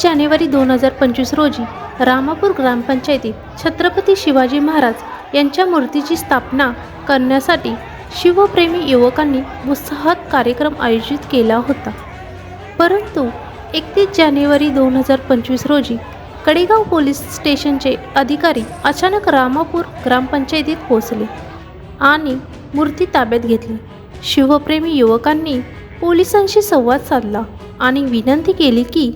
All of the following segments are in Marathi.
जानेवारी दोन हजार पंचवीस रोजी रामापूर ग्रामपंचायतीत छत्रपती शिवाजी महाराज यांच्या मूर्तीची स्थापना करण्यासाठी शिवप्रेमी युवकांनी उत्साहात कार्यक्रम आयोजित केला होता. परंतु एकतीस जानेवारी दोन हजार पंचवीस रोजी कडेगाव पोलीस स्टेशनचे अधिकारी अचानक रामापूर ग्रामपंचायतीत पोहोचले आणि मूर्ती ताब्यात घेतली. शिवप्रेमी युवकांनी पोलिसांशी संवाद साधला आणि विनंती केली की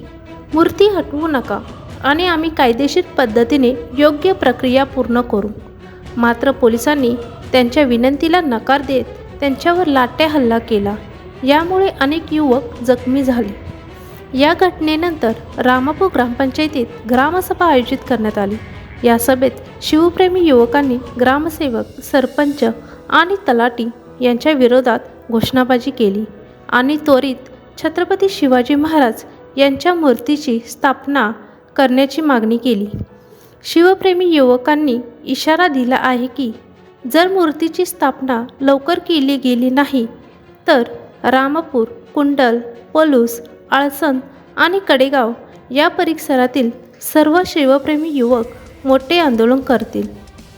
मूर्ती हटवू नका आणि आम्ही कायदेशीर पद्धतीने योग्य प्रक्रिया पूर्ण करू. मात्र पोलिसांनी त्यांच्या विनंतीला नकार देत त्यांच्यावर लाट्या हल्ला केला. यामुळे अनेक युवक जखमी झाले. या घटनेनंतर रामापूर ग्रामपंचायतीत ग्रामसभा आयोजित करण्यात आली. या सभेत शिवप्रेमी युवकांनी ग्रामसेवक सरपंच आणि तलाटी यांच्या विरोधात घोषणाबाजी केली आणि त्वरित छत्रपती शिवाजी महाराज यांच्या मूर्तीची स्थापना करण्याची मागणी केली. शिवप्रेमी युवकांनी इशारा दिला आहे की जर मूर्तीची स्थापना लवकर केली गेली नाही तर रामापूर कुंडल पलूस आळसण आणि कडेगाव या परिसरातील सर्व शिवप्रेमी युवक मोठे आंदोलन करतील.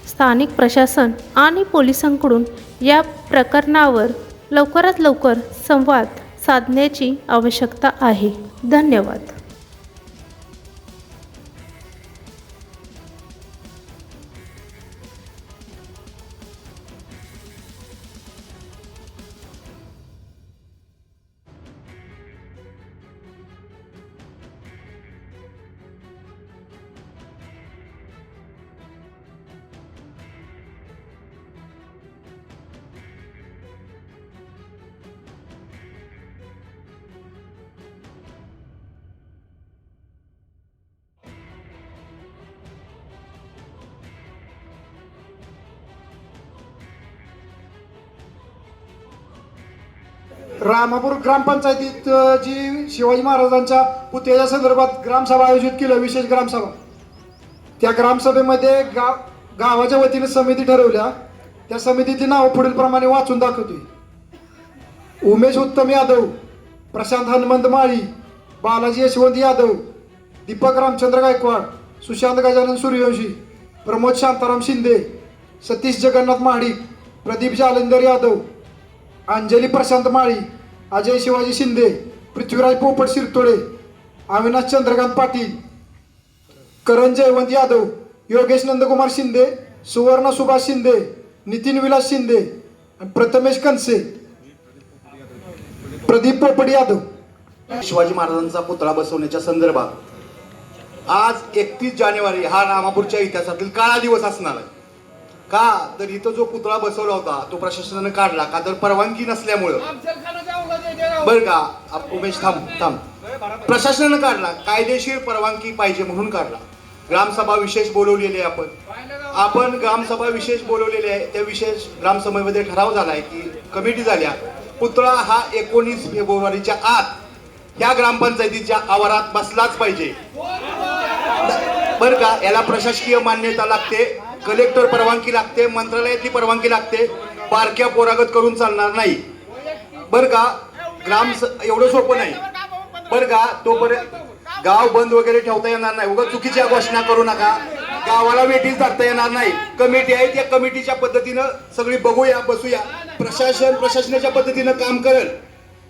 स्थानिक प्रशासन आणि पोलिसांकडून या प्रकरणावर लवकरात लवकर संवाद साधण्याची आवश्यकता आहे. धन्यवाद. रामापूर ग्रामपंचायतीत जी शिवाजी महाराजांच्या पुतळ्याच्या संदर्भात ग्रामसभा आयोजित केलं विशेष ग्रामसभा. त्या ग्रामसभेमध्ये गाव गावाच्या वतीने समिती ठरवल्या. त्या समितीची नावं पुढीलप्रमाणे वाचून दाखवतोय. उमेश उत्तम यादव प्रशांत हनुमंत माळी बालाजी यशवंत यादव दीपक रामचंद्र गायकवाड सुशांत गजानन सूर्यवंशी प्रमोद शांताराम शिंदे सतीश जगन्नाथ महाडिक प्रदीप जालंदर यादव अंजली प्रशांत माळी अजय शिवाजी शिंदे पृथ्वीराज पोपट शिरतोडे अविनाश चंद्रकांत पाटील करण जयवंत यादव योगेश नंदकुमार शिंदे सुवर्ण सुभाष शिंदे नितीन विलास शिंदे प्रथमेश कनसे प्रदीप पोपट यादव. शिवाजी महाराजांचा पुतळा बसवण्याच्या संदर्भात आज एकतीस जानेवारी हा रामापूरच्या इतिहासातील काळा दिवस असणार आहे. का? तर इथं जो पुतळा बसवला होता तो प्रशासनानं काढला. का तर परवानगी नसल्यामुळं. बरं का? आप- उमेश थांब थांब. प्रशासनानं काढला. कायदेशीर परवानगी पाहिजे म्हणून काढला. ग्रामसभा विशेष बोलवलेली आहे आपण. आपण ग्रामसभा विशेष बोलवलेली आहे. त्या विशेष ग्रामसभेमध्ये ठराव झाला आहे की कमिटी झाल्या. पुतळा हा एकोणीस फेब्रुवारीच्या आत ह्या ग्रामपंचायतीच्या आवारात बसलाच पाहिजे. बरं का? याला प्रशासकीय मान्यता लागते. कलेक्टर परवानगी लागते मंत्रालयातली परवानगी लागते बारक्या पोरागत करून चालणार नाही. बरं का ग्राम स- एवढं सोपं नाही. बरं का तोपर्यंत गाव बंद वगैरे ठेवता येणार नाही. उगा चुकीच्या घोषणा करू नका. गावाला वेटीच टाकता येणार नाही. कमिटी आहे त्या कमिटीच्या पद्धतीनं सगळी बघूया बसूया. प्रशासन प्रशासनाच्या पद्धतीनं काम करेल.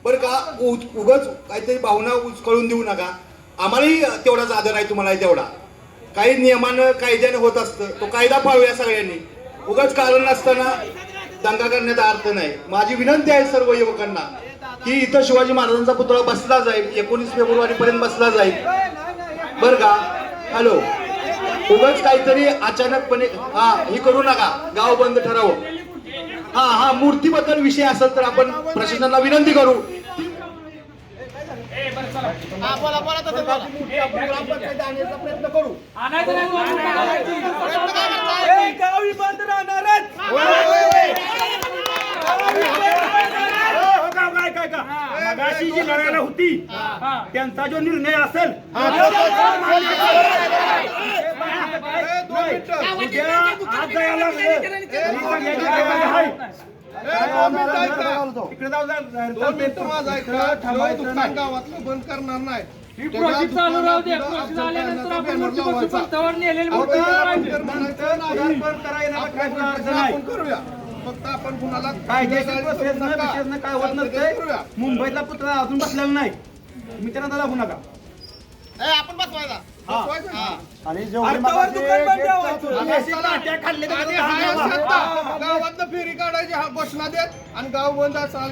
बरं का उ- उगाच काहीतरी भावना उचकळून देऊ नका. आम्हालाही तेवढाच आदर आहे तुम्हाला तेवढा. काही नियमानं कायद्यानं होत असतं तो कायदा पाळूया सगळ्यांनी. उगाच कारण नसताना दंगा करण्याचा अर्थ नाही. माझी विनंती आहे सर्व युवकांना की इथं शिवाजी महाराजांचा पुतळा बसला जाईल एकोणीस फेब्रुवारी पर्यंत बसला जाईल. बर का? हॅलो? उगाच काहीतरी अचानकपणे हा हे करू नका. गाव बंद ठराव. हा हा मूर्तीबद्दल विषय असेल तर आपण प्रशासनाला विनंती करू. ए, गावी बंद राहणारच हो का, काय काय का मगाशी जी लढायला होती त्यांचा जो निर्णय असेल नाही, उद्या आज जायला लागलं गावातलं बंद करणार नाही. ही प्रोजेक्ट चालू राहू दे. प्रोजेक्ट आल्यानंतर आपण मूर्ती बसू पण तवर नेलेली मूर्ती करूया. फक्त आपण कुणाला काय होत मुंबईतला पुतळा अजून बसलेला नाही. मी त्यांना दाखवू नका. आपण बसवायचा आणि खाल्ले गावात फेरी काढायची हा घोषणा देत. आणि गाव बंद असाल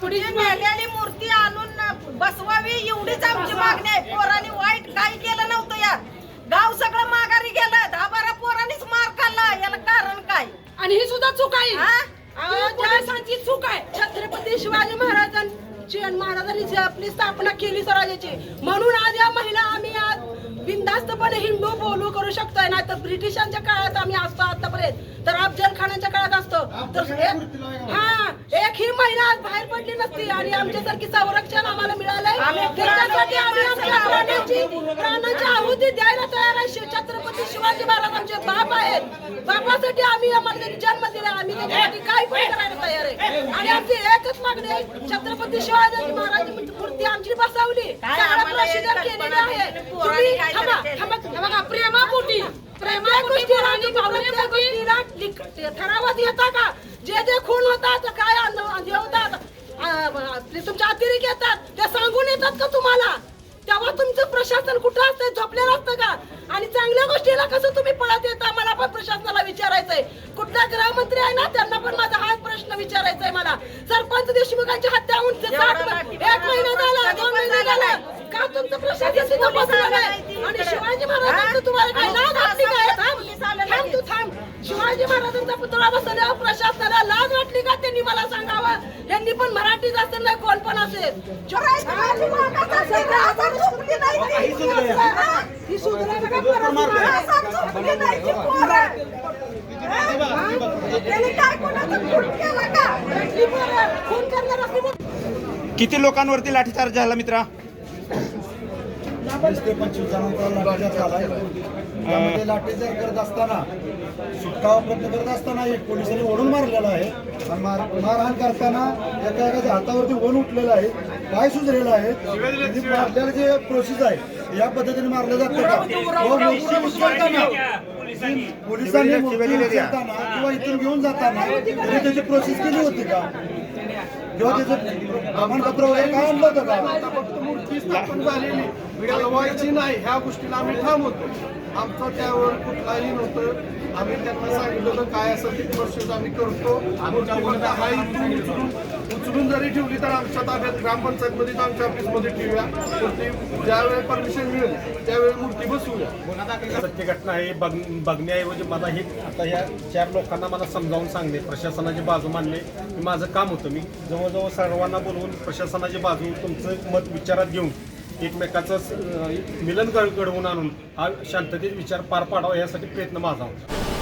पुढे मेलेली मूर्ती आणून बसवावी एवढीच आमची मागणी आहे पोरांनी वाईट काही केलं नव्हतं यात गाव सगळं माघारी गेलं दहा बारा पोरांनीच मार खाल्ला याला कारण काय आणि ही सुद्धा चूक आहे हा? अहो, पोलिसांची चूक आहे छत्रपती शिवाजी महाराजांची आणि महाराजांनी जी आपली स्थापना केली स्वराज्याची म्हणून आज या महिला आम्ही आज बिनधास्तपणे हिंदू बोलू करू शकतोय. नाही तर ब्रिटिशांच्या काळात आम्ही असतो आतापर्यंत. तर अफजल खानाच्या काळात असतो. तर हा एक ही महिला आज बाहेर पडली नसती आणि आमच्यासारखी संरक्षण आम्हाला मिळालंय. त्याच्यासाठी आम्ही आमच्या प्राणांची आहुती द्यायला तयार आहे. छत्रपती शिवाजी महाराज आमचे बाप आहेत. बापासाठी आम्ही आम्हाला जन्म आम्ही त्याच्यासाठी काय पण करायला तयार आहे. आणि आमची एकच मागणी आहे. छत्रपती शिवाजी महाराज मूर्ती आमची बसवली. केलेली आहे. तुम्ही थांबा? थांबा थांबा. प्रेमापोटी प्रेमापोटी आणि भावनेच्या गोष्टीला लिख- ठरावात येता का? जे जे खून होतात काय होतात तुमच्या अतिरेक येतात. ते सांगून येतात का तुम्हाला? तेव्हा तुमचं प्रशासन कुठं असतं झोपलेलं असतं का? आणि चांगल्या गोष्टीला कसं तुम्ही पळत येता? मला पण प्रशासनाला विचारायचंय. कुठला गृहमंत्री आहे ना त्यांना पण माझा हाच प्रश्न विचारायचा आहे मला. सरपंच देशमुखांची हत्या होऊन एक महिना झाला दोन महिने झाला. का तुमचं प्रशासन तिथं बसलं नाही आणि शिवाजी महाराजांचं तुम्हाला काय लाज वाटली काय थांब थांब तू थांब. शिवाजी महाराजांचा पुतळा बसवल्यावर प्रशासनाला लाज वाटली का? त्यांनी मला सांगावं. यांनी पण मराठीच असेल नाही कोण पण असेल. किती लोकांवरती लाठीचार्ज झाला मित्रा? वीस ते पंचवीस जणांचा लाठीचार्ज झालाय त्यामध्ये लाठीचार्ज करत असताना सुटकावा प्रयत्न करत असताना एक पोलिसांनी ओढून मारलेला आहे. आणि मार मारहाण करताना एका एकाच्या हातावरती ओढ उठलेला आहे पाय सुजलेला आहे. मारलेलं जे प्रोसेस आहे या पद्धतीने मारलं जातं का? पोलिसांनी किंवा इथून घेऊन जाताना त्यांनी त्याची प्रोसेस केली होती का? किंवा त्याचं प्रमाणपत्र वगैरे काय आणलं होतं का? घडवायची नाही ह्या गोष्टीला आम्ही ठाम होतो. आमचं त्यावर कुठलाही नव्हतं. आम्ही त्यांना सांगितलं काय असं ती प्रोसेस आम्ही करतो. उचलून उचलून जरी ठेवली तर आमच्या ताब्यात ग्रामपंचायतमध्येच आमच्या ऑफिसमध्ये ठेवूया. मूर्ती ज्यावेळी परमिशन मिळेल त्यावेळी मूर्ती बसवूया. सत्य घटना आहे बघ बघण्याऐवजी मला हे आता ह्या चार लोकांना मला समजावून सांगले प्रशासनाची बाजू मांडले. माझं काम होतं मी जवळजवळ सर्वांना बोलवून प्रशासनाची बाजू तुमचं मत विचारात घेऊन एकमेकाचं मिलन घडवून आणून हा शांततेत विचार पार पाडावा यासाठी प्रयत्न माझा होता.